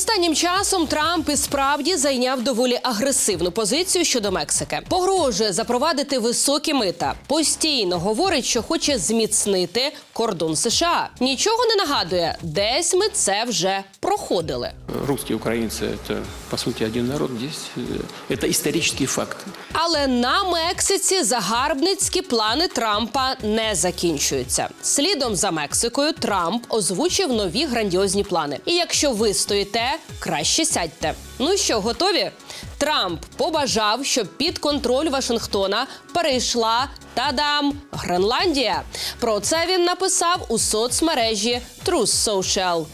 Останнім часом Трамп і справді зайняв доволі агресивну позицію щодо Мексики. Погрожує запровадити високі мита. Постійно говорить, що хоче зміцнити кордон США. Нічого не нагадує, десь ми це вже проходили. Русские украинцы – это, по сути, один народ. Здесь э, это исторический факт. Але на Мексиці загарбницькі плани Трампа не закінчуються. Слідом за Мексикою Трамп озвучив нові грандіозні плани. І якщо ви стоїте, краще сядьте. Ну що, готові? Трамп побажав, щоб під контроль Вашингтона перейшла та-дам Гренландія. Про це він написав у соцмережі Truth Social.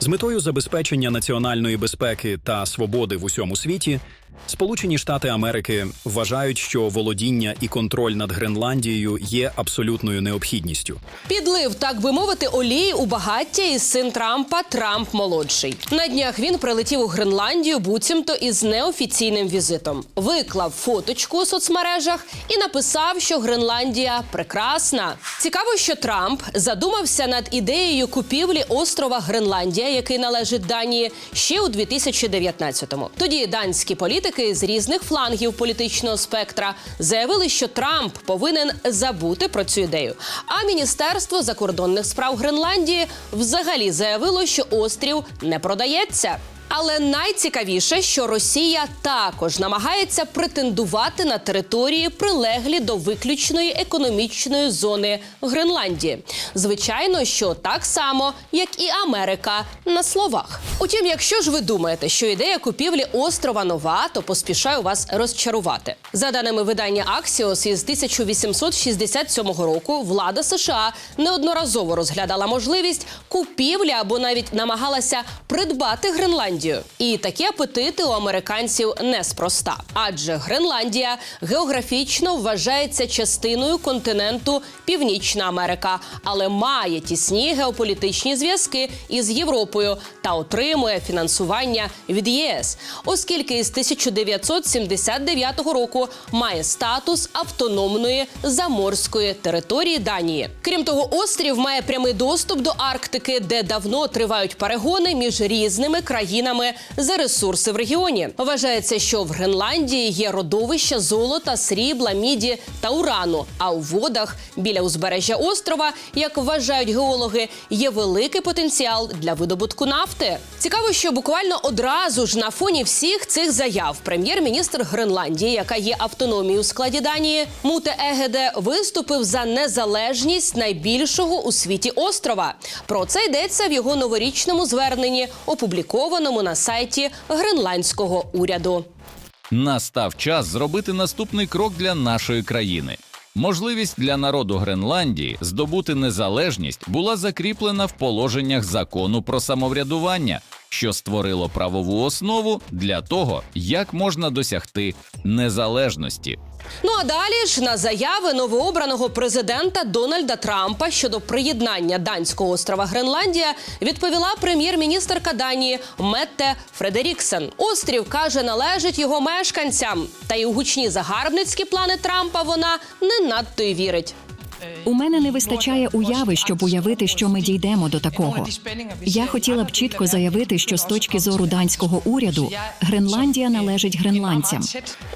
З метою забезпечення національної безпеки та свободи в усьому світі Сполучені Штати Америки вважають, що володіння і контроль над Гренландією є абсолютною необхідністю. Підлив, так би мовити, олії у багаття із син Трампа Трамп молодший. На днях він прилетів у Гренландію буцімто із неофіційним візитом. Виклав фоточку у соцмережах і написав, що Гренландія прекрасна. Цікаво, що Трамп задумався над ідеєю купівлі острова Гренландія, який належить Данії, ще у 2019-му. Тоді данські політики з різних флангів політичного спектра заявили, що Трамп повинен забути про цю ідею. А міністерство закордонних справ Гренландії взагалі заявило, що острів не продається. Але найцікавіше, що Росія також намагається претендувати на території, прилеглі до виключної економічної зони Гренландії. Звичайно, що так само, як і Америка на словах. Утім, якщо ж ви думаєте, що ідея купівлі острова нова, то поспішаю вас розчарувати. За даними видання Axios, із 1867 року влада США неодноразово розглядала можливість купівлі або навіть намагалася придбати Гренландію. І такі апетити у американців неспроста. Адже Гренландія географічно вважається частиною континенту Північна Америка, але має тісні геополітичні зв'язки із Європою та отримує фінансування від ЄС, оскільки із 1979 року має статус автономної заморської території Данії. Крім того, острів має прямий доступ до Арктики, де давно тривають перегони між різними країнами за ресурси в регіоні. Вважається, що в Гренландії є родовища золота, срібла, міді та урану. А у водах біля узбережжя острова, як вважають геологи, є великий потенціал для видобутку нафти. Цікаво, що буквально одразу ж на фоні всіх цих заяв прем'єр-міністр Гренландії, яка є автономією у складі Данії, Муте Егеде виступив за незалежність найбільшого у світі острова. Про це йдеться в його новорічному зверненні, опублікованому на сайті гренландського уряду. Настав час зробити наступний крок для нашої країни. Можливість для народу Гренландії здобути незалежність була закріплена в положеннях закону про самоврядування, що створило правову основу для того, як можна досягти незалежності. Ну а далі ж на заяви новообраного президента Дональда Трампа щодо приєднання данського острова Гренландія відповіла прем'єр-міністерка Данії Метте Фредеріксен. Острів каже, належить його мешканцям. Та й у гучні загарбницькі плани Трампа вона не надто й вірить. У мене не вистачає уяви, щоб уявити, що ми дійдемо до такого. Я хотіла б чітко заявити, що з точки зору данського уряду Гренландія належить гренландцям.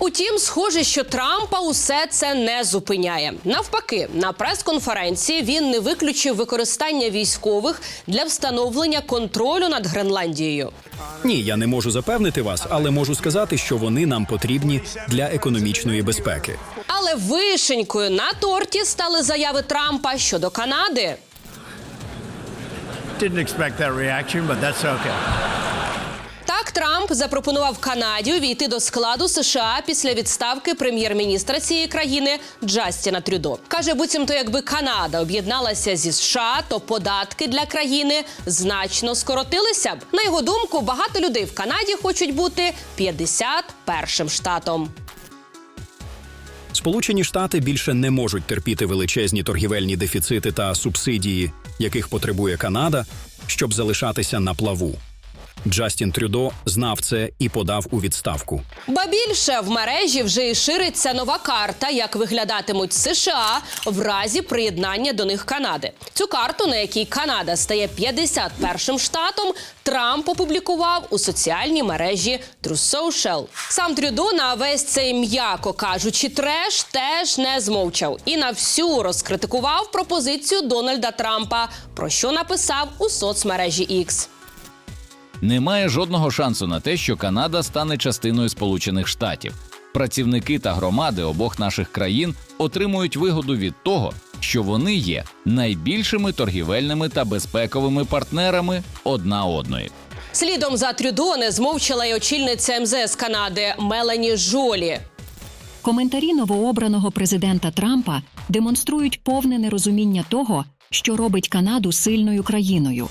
Утім, схоже, що Трампа усе це не зупиняє. Навпаки, на прес-конференції він не виключив використання військових для встановлення контролю над Гренландією. Ні, я не можу запевнити вас, але можу сказати, що вони нам потрібні для економічної безпеки. Але вишенькою на торті стали заяви Трампа щодо Канади. Didn't expect that reaction, but that's okay. Так, Трамп запропонував Канаді увійти до складу США після відставки прем'єр-міністра цієї країни Джастіна Трюдо. Каже, буцімто, якби Канада об'єдналася зі США, то податки для країни значно скоротилися б. На його думку, багато людей в Канаді хочуть бути 51-м штатом. Сполучені Штати більше не можуть терпіти величезні торгівельні дефіцити та субсидії, яких потребує Канада, щоб залишатися на плаву. Джастін Трюдо знав це і подав у відставку. Ба більше в мережі вже і шириться нова карта, як виглядатимуть США в разі приєднання до них Канади. Цю карту, на якій Канада стає 51-м штатом, Трамп опублікував у соціальній мережі True Social. Сам Трюдо на весь цей м'яко кажучи, треш теж не змовчав і на всю розкритикував пропозицію Дональда Трампа, про що написав у соцмережі X. Немає жодного шансу на те, що Канада стане частиною Сполучених Штатів. Працівники та громади обох наших країн отримують вигоду від того, що вони є найбільшими торгівельними та безпековими партнерами одна одної. Слідом за Трюдо не змовчала й очільниця МЗС Канади Мелані Жолі. Коментарі новообраного президента Трампа демонструють повне нерозуміння того, що робить Канаду сильною країною.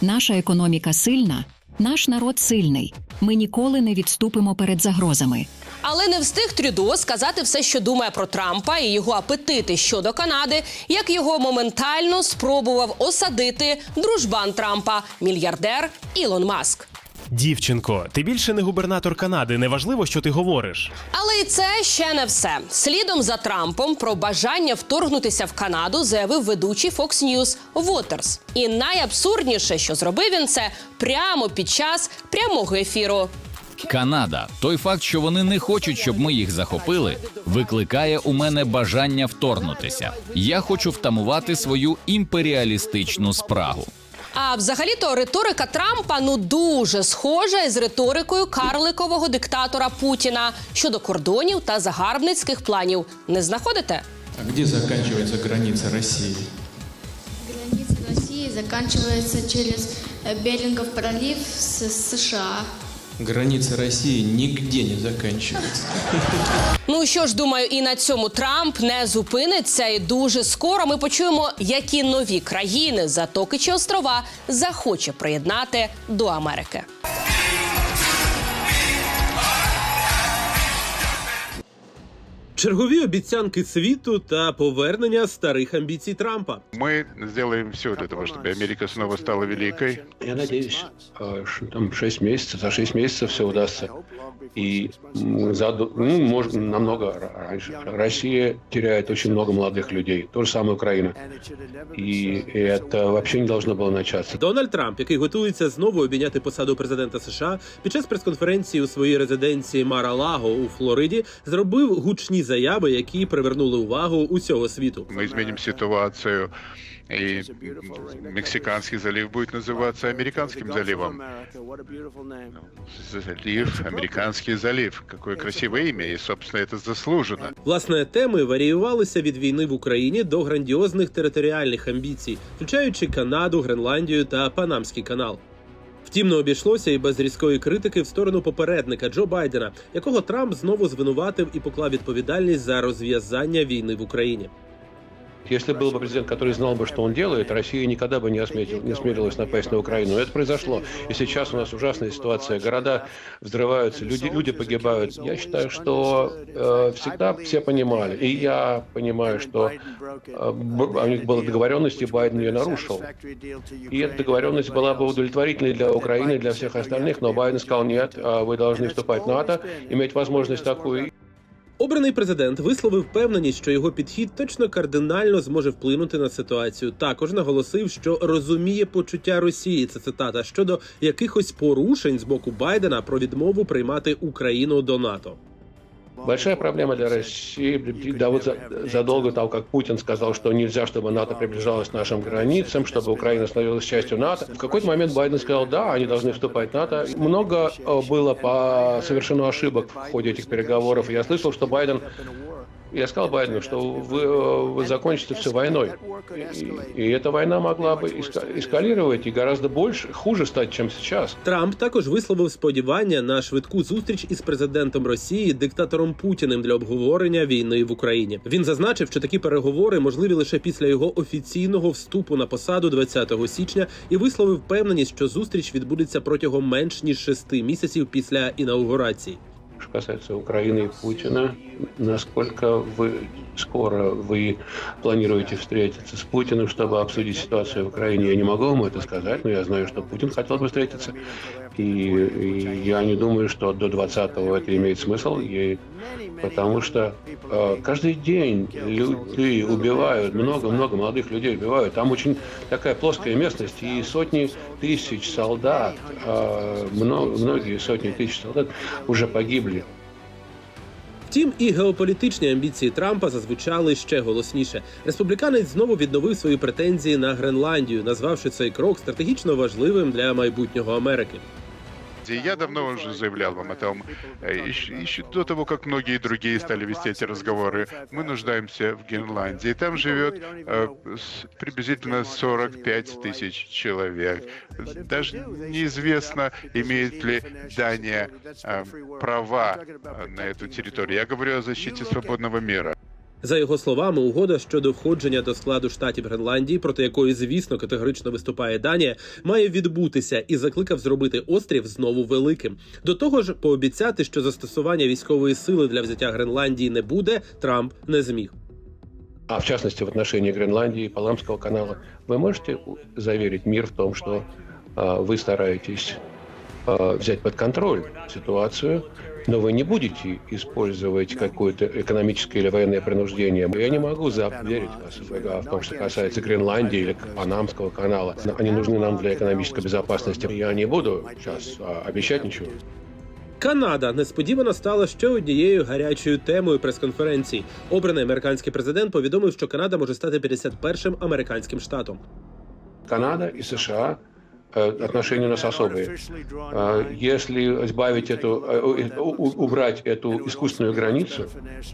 Наша економіка сильна, наш народ сильний. Ми ніколи не відступимо перед загрозами. Але не встиг Трюдо сказати все, що думає про Трампа і його апетити щодо Канади, як його моментально спробував осадити дружбан Трампа, мільярдер Ілон Маск. Дівчинко, ти більше не губернатор Канади. Неважливо, що ти говориш. Але і це ще не все. Слідом за Трампом про бажання вторгнутися в Канаду заявив ведучий Fox News Waters. І найабсурдніше, що зробив він це прямо під час прямого ефіру. Канада, той факт, що вони не хочуть, щоб ми їх захопили, викликає у мене бажання вторгнутися. Я хочу втамувати свою імперіалістичну спрагу. А взагалі-то риторика Трампа ну дуже схожа із риторикою карликового диктатора Путіна щодо кордонів та загарбницьких планів. Не знаходите? А де закінчується границя Росії? Границя Росії закінчується через Берінгов пролив с США. Граница России нигде не заканчивается. Ну що ж, думаю, і на цьому Трамп не зупиниться, і дуже скоро ми почуємо, які нові країни, затоки чи острова захоче приєднати до Америки. Чергові обіцянки світу та повернення старих амбіцій Трампа. Мы сделаем все для того, чтобы Америка снова стала великой. Я надеюсь, э, что там 6 месяцев, за 6 месяцев все удастся. И м, за, д- ну, может, намного ра- раньше. Россия теряет очень много молодых людей. То же самое Украина. И это вообще не должно было начаться. Дональд Трамп, який готується знову обійняти посаду президента США, під час прес-конференції у своїй резиденції Мара-Лаго у Флориді зробив гучні заяви, які привернули увагу усього світу. Мы изменим ситуацию, и м, Мексиканский залив будет называться Американским заливом. Залив, Американский залив. Какое красивое имя, и, собственно, это заслужено. Власне, теми варіювалися від війни в Україні до грандіозних територіальних амбіцій, включаючи Канаду, Гренландію та Панамський канал. Втім, не обійшлося і без різкої критики в сторону попередника Джо Байдена, якого Трамп знову звинуватив і поклав відповідальність за розв'язання війни в Україні. Если был бы президент, который знал бы, что он делает, Россия никогда бы не, осметил, не осмелилась напасть на Украину. Это произошло. И сейчас у нас ужасная ситуация. Города взрываются, люди, люди погибают. Я считаю, что э, всегда все понимали. И я понимаю, что э, у них была договоренность, и Байден ее нарушил. И эта договоренность была бы удовлетворительной для Украины и для всех остальных. Но Байден сказал, нет, а вы должны вступать в НАТО, иметь возможность такую. Обраний президент висловив впевненість, що його підхід точно кардинально зможе вплинути на ситуацію. Також наголосив, що розуміє почуття Росії. Це цитата щодо якихось порушень з боку Байдена про відмову приймати Україну до НАТО. Большая проблема для России, да вот за- задолго того, как Путин сказал, что нельзя, чтобы НАТО приближалось к нашим границам, чтобы Украина становилась частью НАТО. В какой-то момент Байден сказал, да, они должны вступать в НАТО. Много э, было по совершено ошибок в ходе этих переговоров. Я слышал, что Байден я сказал Байдену, что вы, э, вы закончите все войной. И, и эта война могла бы эска- эскалировать и гораздо больше, хуже стать, чем сейчас. Трамп також висловив сподівання на швидку зустріч із президентом Росії, диктатором Путіним для обговорення війни в Україні. Він зазначив, що такі переговори можливі лише після його офіційного вступу на посаду 20 січня, і висловив впевненість, що зустріч відбудеться протягом менш ніж шести місяців після інаугурації. Касается Украины и Путина, насколько вы скоро вы планируете встретиться с Путиным, чтобы обсудить ситуацию в Украине? Я не могу вам это сказать, но я знаю, что Путин хотел бы встретиться. И, и я не думаю, что до 20-го это имеет смысл, и, потому что э, каждый день люди убивают, много-много молодых людей убивают. Там очень такая плоская местность, и сотни тысяч солдат, э, мно- многие сотни тысяч солдат уже погибли. Втім, і геополітичні амбіції Трампа зазвучали ще голосніше. Республіканець знову відновив свої претензії на Гренландію, назвавши цей крок стратегічно важливим для майбутнього Америки. И Я давно уже заявлял вам о том, э, еще, еще до того, как многие другие стали вести эти разговоры, мы нуждаемся в Гренландии. Там живет э, приблизительно 45 тысяч человек. Даже неизвестно, имеет ли Дания э, права э, на эту территорию. Я говорю о защите свободного мира. За його словами, угода щодо входження до складу штатів Гренландії, проти якої, звісно, категорично виступає Данія, має відбутися і закликав зробити острів знову великим. До того ж, пообіцяти, що застосування військової сили для взяття Гренландії не буде, Трамп не зміг. А в частности, в отношении Гренландии и Паламского канала, вы можете заверить мир в том, что э, вы стараетесь э, взять под контроль ситуацию, но вы не будете использовать какое-то экономическое или военное принуждение. Я не могу заверить вас в, в том, что касается Гренландии или Панамского канала. Они нужны нам для экономической безопасности. Я не буду сейчас а, обещать ничего. Канада несподівано стала ще однією гарячою темою прес-конференції. Обраний американський президент повідомив, що Канада може стати 51-м американським штатом. Канада и США э, отношения у нас особые. Э, Если избавить эту, э, убрать эту искусственную границу,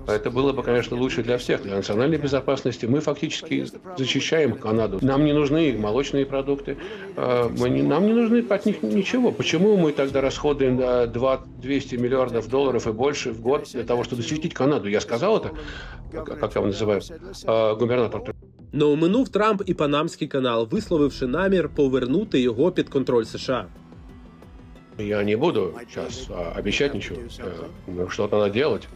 это было бы, конечно, лучше для всех, для национальной безопасности. Мы фактически защищаем Канаду. Нам не нужны их молочные продукты, э, мы не- нам не нужны от них ничего. Почему мы тогда расходуем э, 2 200 миллиардов долларов и больше в год для того, чтобы защитить Канаду? Я сказал это, как как его называют, э, губернатор Не оминув Трамп і Панамський канал, висловивши намір повернути його під контроль США. Я не буду сейчас а, обещать ничего. Э, ну, Что-то надо делать.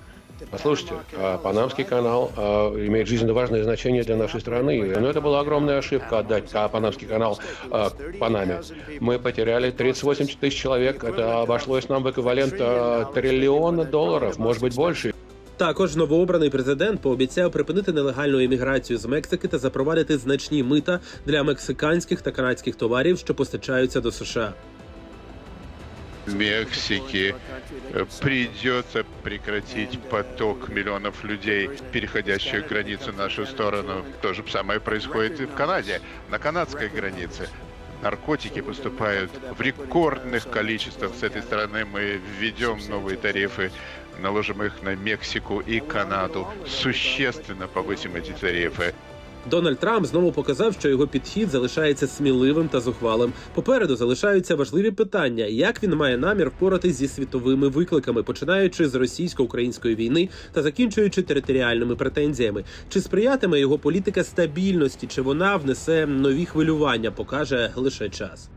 Послушайте, а, Панамский канал а, имеет жизненно важное значение для нашей страны. Но это была огромная ошибка отдать а, Панамский канал а, Панаме. Мы потеряли 38 тысяч человек. Это обошлось нам в эквивалент а, триллиона долларов, может быть больше. Також новообраний президент пообіцяв припинити нелегальну імміграцію з Мексики та запровадити значні мита для мексиканських та канадських товарів, що постачаються до США. Мексики э, придется прекратить поток миллионов людей, переходящих границу в нашу сторону. То же самое происходит и в Канаде, на канадской границе. Наркотики поступают в рекордных количествах. С этой стороны мы введем новые тарифы, наложим их на Мексику и Канаду. Существенно повысим эти тарифы. Дональд Трамп знову показав, що його підхід залишається сміливим та зухвалим. Попереду залишаються важливі питання, як він має намір впоратись зі світовими викликами, починаючи з російсько-української війни та закінчуючи територіальними претензіями. Чи сприятиме його політика стабільності, чи вона внесе нові хвилювання, покаже лише час.